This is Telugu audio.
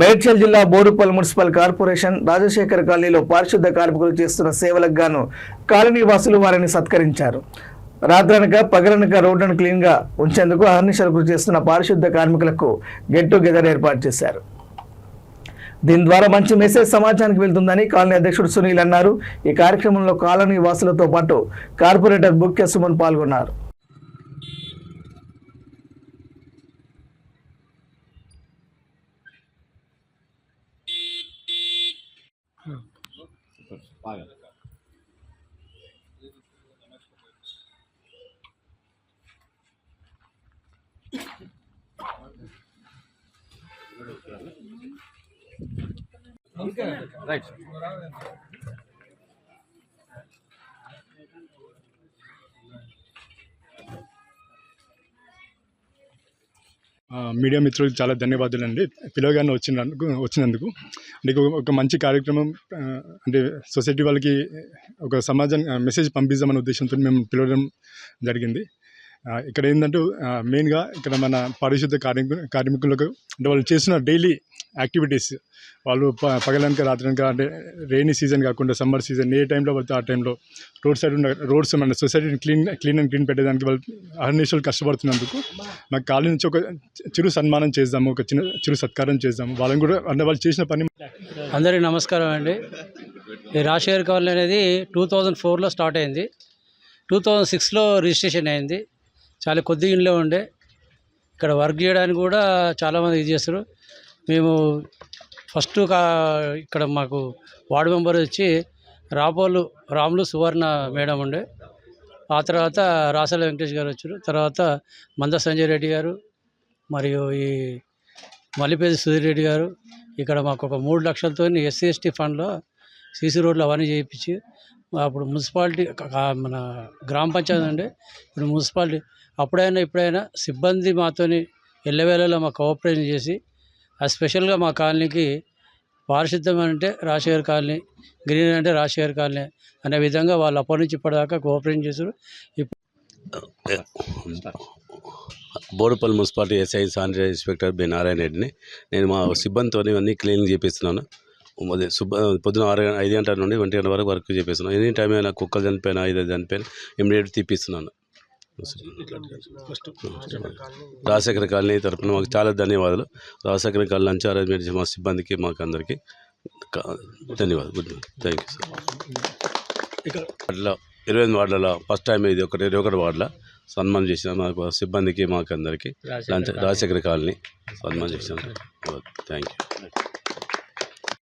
మేడ్చల్ జిల్లా బోరుపల్ మున్సిపల్ కార్పొరేషన్ రాజశేఖర్ కాలనీలో పారిశుద్ధ కార్మికులు చేస్తున్న సేవలకు గాను కాలనీ వాసులు వారిని సత్కరించారు. రాత్రనక పగలనక రోడ్లను క్లీన్గా ఉంచేందుకు అహర్నిశలు కృషి చేస్తున్న పారిశుద్ధ కార్మికులకు గెట్ టుగెదర్ ఏర్పాటు చేశారు. దీని ద్వారా మంచి మెసేజ్ సమాజానికి వెళ్తుందని కాలనీ అధ్యక్షుడు సునీల్ అన్నారు. ఈ కార్యక్రమంలో కాలనీ వాసులతో పాటు కార్పొరేటర్ బుక్య సుమన్ పాల్గొన్నారు. ఆ, మీడియా మిత్రులకు చాలా ధన్యవాదాలు అండి పిలవగానే వచ్చినందుకు వచ్చినందుకు. అంటే ఒక- మంచి కార్యక్రమం అంటే సొసైటీ వాళ్ళకి ఒక సమాజం మెసేజ్ పంపిద్దామనే ఉద్దేశంతో మేము పిలవడం జరిగింది. ఇక్కడ ఏంటంటే మెయిన్గా ఇక్కడ మన పారిశుద్ధ కార్మికు కార్మికులకు అంటే వాళ్ళు చేసిన డైలీ యాక్టివిటీస్. వాళ్ళు ప పగలనక రాత్రనక అంటే రెయినీ సీజన్ కాకుండా సమ్మర్ సీజన్ ఏ టైంలో పడితే ఆ టైంలో రోడ్ సైడ్ ఉన్న రోడ్స్ మన సొసైటీని క్లీన్ క్లీన్ అండ్ క్లీన్ పెట్టేదానికి వాళ్ళు అహర్నిశలు కష్టపడుతున్నందుకు మా కాలనీ నుంచి ఒక చిరు సన్మానం చేద్దాము ఒక చిన్న చిరు సత్కారం చేద్దాము. వాళ్ళని కూడా అంటే వాళ్ళు చేసిన పని అందరికీ నమస్కారం అండి. ఈ రాజశేఖర్ కాలనీ అనేది టూ థౌజండ్ ఫోర్లో స్టార్ట్ అయింది. టూ థౌజండ్ సిక్స్లో రిజిస్ట్రేషన్ అయింది. చాలా కొద్ది ఇంట్లో ఉండే. ఇక్కడ వర్క్ చేయడానికి కూడా చాలామంది ఇది చేస్తారు. మేము ఫస్ట్ కా ఇక్కడ మాకు వార్డు మెంబర్ వచ్చి రాపోలు రాములు సువర్ణ మేడం ఉండే. ఆ తర్వాత రాసల వెంకటేష్ గారు వచ్చారు. తర్వాత మంద సంజయ్ రెడ్డి గారు మరియు ఈ మల్లిపేది సుధీర్ రెడ్డి గారు. ఇక్కడ మాకు ఒక మూడు లక్షలతో ఎస్సీ ఎస్టీ ఫండ్లో సీసీ రోడ్లు అవన్నీ చేయించి అప్పుడు మున్సిపాలిటీ మన గ్రామ పంచాయతీ ఉండే. ఇప్పుడు మున్సిపాలిటీ అప్పుడైనా ఇప్పుడైనా సిబ్బంది మాతోని ఎల్లవేళలో మా కోఆపరేషన్ చేసి స్పెషల్గా మా కాలనీకి పారిశుద్ధ్యం అంటే రాజశేఖర్ కాలనీ గ్రీన్ అంటే రాజశేఖర్ కాలనీ అనే విధంగా వాళ్ళు అప్పటి నుంచి ఇప్పటిదాకా కోఆపరేషన్ చేశారు. Boduppally municipality SI sanitary inspector B Narayana రెడ్డిని నేను మా సిబ్బందితో అన్ని క్లీనింగ్ చేపిస్తున్నాను. అదే సుబ్బ పొద్దున ఆరు ఐదు గంటల నుండి ఒంటి గంటల వరకు వర్క్ చేపిస్తున్నాను. ఎనీ టైం అయినా కుక్కలు చనిపోయినా ఐదు చనిపోయినా ఇమీడియట్ తీపిస్తున్నాను. రాజశేఖర కాలనీ. తరపున మాకు చాలా ధన్యవాదాలు. రాజశేఖర కాలనీ లంచ్ అరేంజ్మెంట్ మా సిబ్బందికి మాకు అందరికీ ధన్యవాదాలు. గుడ్ థ్యాంక్ యూ సార్ వార్డులో ఇరవై ఎనిమిది వార్డులలో ఫస్ట్ టైం ఇది ఒకటి ఇరవై ఒకటి వార్డులో సన్మానం చేసిన మాకు సిబ్బందికి మాకు అందరికీ లంచ్ రాజశేఖర కాలనీ సన్మానం చేసినాం థ్యాంక్ యూ